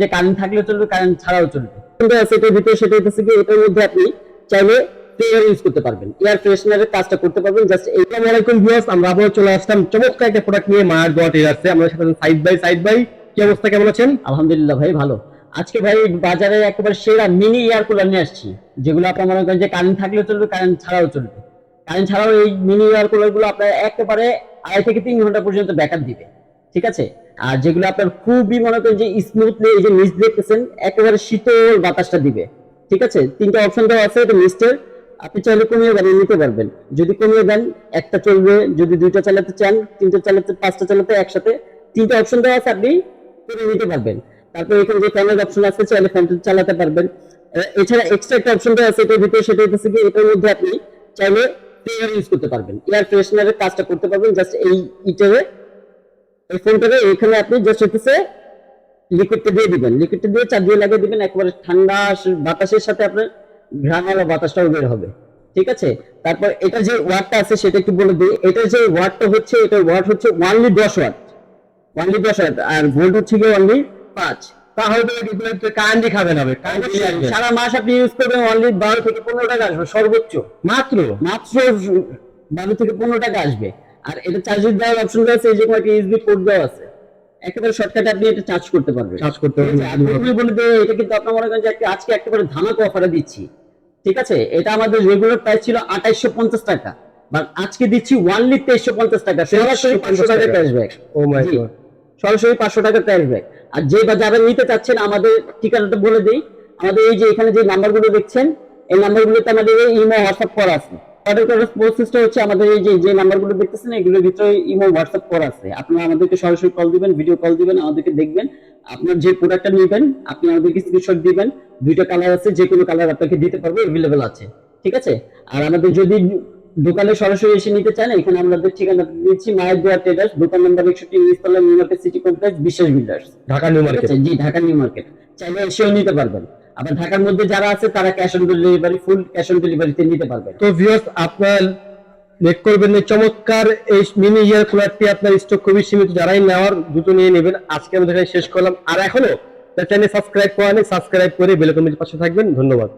যে কারেন্ট থাকলেও চলবে কারেন্ট ছাড়াও চলবে। কিন্তু আছে এটার ভিতরে সেটা হচ্ছে কি এটার মধ্যে আপনি চাইলে ফ্লেভার ইউজ করতে পারবেন। এয়ার ফ্রেশনারের কাজটা করতে পারবেন। জাস্ট এই আসসালামু আলাইকুম ভিউয়ার্স আমরা আবার চলে আসলাম। চমৎকার একটা প্রোডাক্ট নিয়ে মায়ের টেলার্সে আমরা সাথে সাইড বাই সাইড বাই কি অবস্থা? কেমন আছেন? আলহামদুলিল্লাহ ভাই ভালো। আজকে ভাই বাজারে একেবারে সেরা মিনি এয়ার কুলার নিয়ে আসছি। যেগুলো আপনার মনে করেন যে কারেন্ট থাকলেও চলবে কারেন্ট ছাড়াও চলবে। কারেন্ট ছাড়াও এই মিনি এয়ার কুলারগুলো আপনার একেবারে আড়াই থেকে তিন ঘণ্টা পর্যন্ত ব্যাকআপ দিবে। ঠিক আছে? আর যেগুলো আপনার খুবই মনে করেন যে স্মুথলি এই যে নিচ দেখতেছেন, একেবারে শীতল বাতাসটা দিবে। ঠিক আছে? তিনটা অপশন দেওয়া আছে, এটা নিচের আপনি চাইলে কমিয়ে বানিয়ে নিতে পারবেন। যদি কমিয়ে দেন, একটা চলবে। যদি দুইটা চালাতে চান, তিনটা চালাতে, পাঁচটা চালাতে একসাথে, তিনটা অপশন দেওয়া আছে, আপনি করে নিতে পারবেন। তারপর এখানে যে ফ্যানের অপশন আছে, চাইলে ফ্যানটা চালাতে পারবেন। এছাড়া এক্সট্রা একটা অপশন দেওয়া আছে, এটার ভিতরে সেটা হচ্ছে কি, এটার মধ্যে আপনি চাইলে ফ্লেভার ইউজ করতে পারবেন। এয়ার ফ্রেশনারের কাজটা করতে পারবেন জাস্ট এই ইটারে এই ফোনটারে এখানে আপনি জাস্ট হচ্ছে লিকুইডটা দিয়ে দিবেন। লিকুইডটা দিয়ে দিয়ে লাগিয়ে দিবেন একেবারে ঠান্ডা বাতাসের সাথে আপনার ঘ্রাণওয়ালা বাতাসটাও বের হবে। ঠিক আছে? তারপর এটা যে ওয়াটটা আছে সেটা একটু বলে দিই। এটা যে ওয়াটটা হচ্ছে এটা ওয়াট হচ্ছে ওয়ানলি দশ ওয়াট ওয়ানলি দশ ওয়াট আর ভোল্ট হচ্ছে গিয়ে অনলি পাঁচ। তাহলে তো এগুলো তো কারেন্টই খাবে না সারা মাস আপনি ইউজ করবেন অনলি বারো থেকে পনেরো টাকা আসবে সর্বোচ্চ। মাত্র? মাত্র বারো থেকে পনেরো টাকা আসবে। আর এটা চার্জের দেওয়ার অপশন আছে এই যে একটা ইউএসবি পোর্ট দেওয়া আছে। একেবারে শর্টকাটে আপনি এটা চার্জ করতে পারবেন। চার্জ করতে? আর পুরোপুরি বলে দেবো, এটা কিন্তু আপনার মনে করেন যে একটা- আজকে একেবারে ধামাকা অফারে দিচ্ছি। ঠিক আছে? এটা আমাদের রেগুলার প্রাইস ছিল আঠাইশশো পঞ্চাশ টাকা। বাট আজকে দিচ্ছি ওয়ানলি তেইশশো পঞ্চাশ টাকা। সরাসরি পাঁচশো টাকা। টাকা। ক্যাশব্যাক ও মাই গড সরাসরি পাঁচশো টাকা ক্যাশব্যাক আর যে বা যারা নিতে চাচ্ছেন আমাদের ঠিকানাটা বলে দিই। আমাদের এই যে এখানে যে নাম্বারগুলো দেখছেন এই নাম্বারগুলোতে আমাদের ইমো হোয়াটসঅ্যাপ করা আছে। অর্ডার করার প্রসেসটা হচ্ছে আমাদের এই যে যে নাম্বারগুলো দেখতেছেন এগুলোর ভিতরে ইমো হোয়াটসঅ্যাপ করা আছে। আপনারা আমাদেরকে সরাসরি কল দিবেন ভিডিও কল দিবেন আমাদেরকে দেখবেন। আপনার যে প্রোডাক্টটা নেবেন আপনি আমাদেরকে স্ক্রিনশট দিবেন। দুইটা কালার আছে যে কোনো কালার আপনাকে দিতে পারব এভেলেবেল আছে। ঠিক আছে? আর আমাদের যদি দোকানে সরাসরি এসে নিতে চান এখানে আমাদের ঠিকানা দিচ্ছি মায়ের দোয়া ট্রেডার্স দোকান নাম্বার একষট্টি নিস্তলা New Market City Complex Biswas builders Dhaka New Market. জি ঢাকা নিউ মার্কেট। চাইলে এসেও নিতে পারবেন। আবার ঢাকার মধ্যে যারা আছে, তারা cash on delivery full cash on ডেলিভারিতে নিতে পারবেন। তো ভিউয়ার্স আপনার লেট করবেন চমৎকার এই মিনি ইয়ার কুলারটি আপনার স্টক খুবই সীমিত। যারাই নেওয়ার দ্রুত নিয়ে নেবেন। আজকে আমি শেষ করলাম। আর এখনও চ্যানেল সাবস্ক্রাইব করেন সাবস্ক্রাইব করে বেলকমের পাশে থাকবেন। ধন্যবাদ।